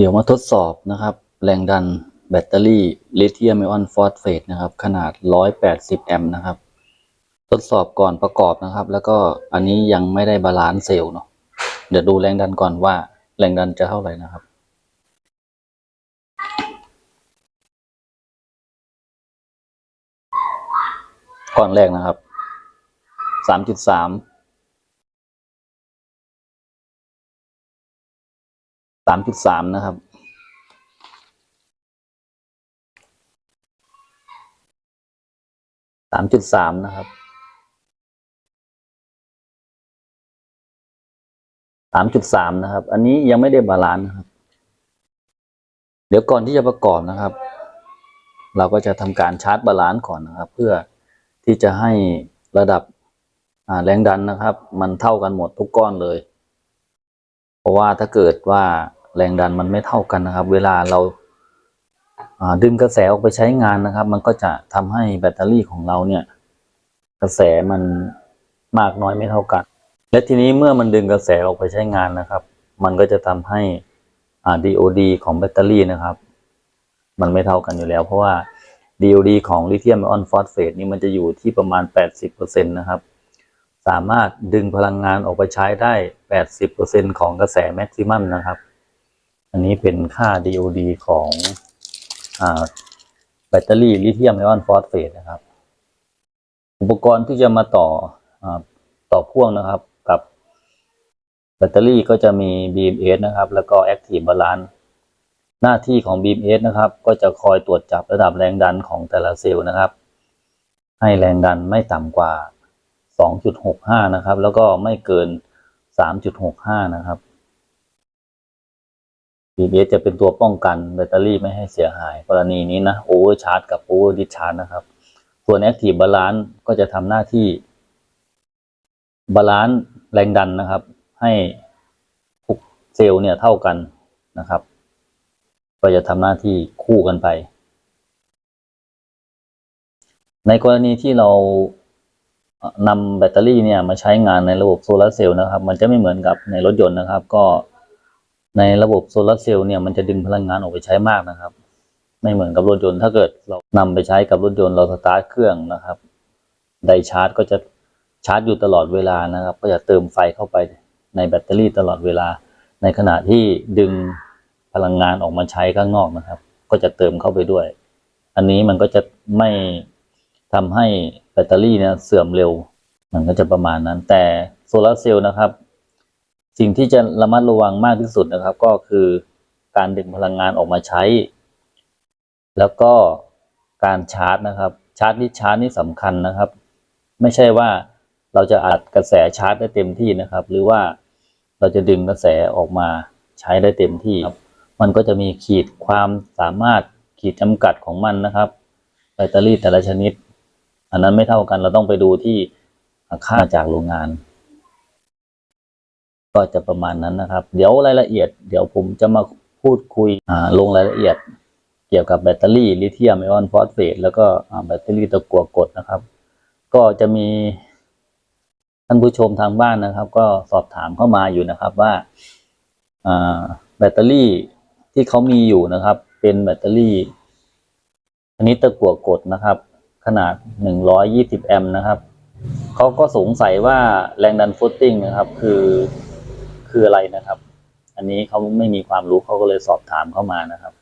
เดี๋ยวมาทดสอบนะครับ แรงดันแบตเตอรี่ลิเธียมไอออนฟอสเฟตนะครับ ขนาด 180 แอมป์นะครับ ทดสอบก่อนประกอบนะครับ แล้วก็อันนี้ยังไม่ได้บาลานซ์เซลล์เนาะเดี๋ยวดูแรงดันก่อนว่าแรงดันจะเท่าไหร่นะครับก่อนแรกนะครับ 3.3 สามจุดสามนะครับ สามจุดสามนะครับ สามจุดสามนะครับ อันนี้ยังไม่ได้บาลานซ์นะครับ เดี๋ยวก่อนที่จะประกอบนะครับ เราก็จะทำการชาร์จบาลานซ์ก่อนนะครับ เพื่อที่จะให้ระดับแรงดันนะครับ มันเท่ากันหมดทุกก้อนเลย เพราะว่าถ้าเกิดว่า แรงดันมันไม่เท่ากันนะครับ เวลาเราดึงกระแสออกไปใช้งานนะครับ มันก็จะทำให้แบตเตอรี่ของเราเนี่ย กระแสมันมากน้อยไม่เท่ากัน และทีนี้เมื่อมันดึงกระแสออกไปใช้งานนะครับ มันก็จะทำให้อ่า DOD ของแบตเตอรี่นะครับ มันไม่เท่ากันอยู่แล้ว เพราะว่า DOD ของลิเธียมไอออนฟอสเฟตนี่มันจะอยู่ที่ประมาณ 80%นะครับสามารถดึงพลังงานออกไปใช้ได้ 80%ของกระแสแม็กซิมัมนะครับ อันนี้เป็นค่า DOD ของอแบตเตอรี่ลิเธียมไอออนฟอสเฟตนะครับ อุปกรณ์ที่จะมาต่ออต่อพ่วงนะครับกับแบตเตอรี่ก็จะมี BMS นะครับ แล้วก็ Active Balance หน้าที่ของ BMS นะครับ ก็จะคอยตรวจจับระดับแรงดันของแต่ละเซลล์นะครับ ให้แรงดันไม่ต่ำกว่า 2.65 นะครับ แล้วก็ไม่เกิน 3.65 นะครับ BMS จะเป็นตัวป้องกันแบตเตอรี่ไม่ให้เสียหาย กรณีนี้นะ Over Charge กับ Over Discharge นะครับ ส่วน Active Balance ก็จะทำหน้าที่บาลานซ์แรงดันนะครับ ให้ทุกเซลล์เนี่ยเท่ากันนะครับ ก็จะทำหน้าที่คู่กันไป ในกรณีที่เรานำแบตเตอรี่เนี่ยมาใช้งานในระบบโซลาร์เซลล์นะครับ มันจะไม่เหมือนกับในรถยนต์นะครับ ก็ ในระบบโซลาร์เซลล์เนี่ยมันจะดึงพลังงานออกไปใช้มากนะครับ ไม่เหมือนกับรถยนต์ถ้าเกิดเรานำไปใช้กับรถยนต์เราสตาร์ทเครื่องนะครับ ไดชาร์จก็จะชาร์จอยู่ตลอดเวลานะครับ ก็จะเติมไฟเข้าไปในแบตเตอรี่ตลอดเวลา ในขณะที่ดึงพลังงานออกมาใช้ข้างนอกนะครับ ก็จะเติมเข้าไปด้วย อันนี้มันก็จะไม่ทำให้แบตเตอรี่เนี่ยเสื่อมเร็ว มันก็จะประมาณนั้น แต่โซลาร์เซลล์นะครับ สิ่งที่จะระมัดระวังมากที่สุดนะครับ ก็คือการดึงพลังงานออกมาใช้ แล้วก็การชาร์จนะครับ ชาร์จนี่ชาร์จนี่สำคัญนะครับ ไม่ใช่ว่าเราจะอัดกระแสชาร์จได้เต็มที่นะครับ หรือว่าเราจะดึงกระแสออกมาใช้ได้เต็มที่ครับมันก็จะมีขีดความสามารถขีดจำกัดของมันนะครับแบตเตอรี่แต่ละชนิด อันนั้นไม่เท่ากันเราต้องไปดูที่ค่าจากโรงงาน ก็จะประมาณนั้นนะครับ เดี๋ยวรายละเอียด เดี๋ยวผมจะมาพูดคุยลงรายละเอียด เกี่ยวกับแบตเตอรี่ลิเธียมไอออนฟอสเฟตแล้วก็แบตเตอรี่ตะกั่วกดนะครับ ก็จะมีท่านผู้ชมทางบ้านนะครับ ก็สอบถามเข้ามาอยู่นะครับว่าแบตเตอรี่ที่เขามีอยู่นะครับ เป็นแบตเตอรี่ชนิดตะกั่วกดนะครับ ขนาด 120 แอมป์นะครับเขาก็สงสัยว่าแรงดันฟุตติ้งนะครับ คือ คืออะไรนะครับ อันนี้เขาไม่มีความรู้เขาก็เลยสอบถามเข้ามานะครับ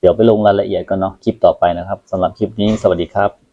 เดี๋ยวไปลงรายละเอียดกันเนาะคลิปต่อไปนะครับสำหรับคลิปนี้สวัสดีครับ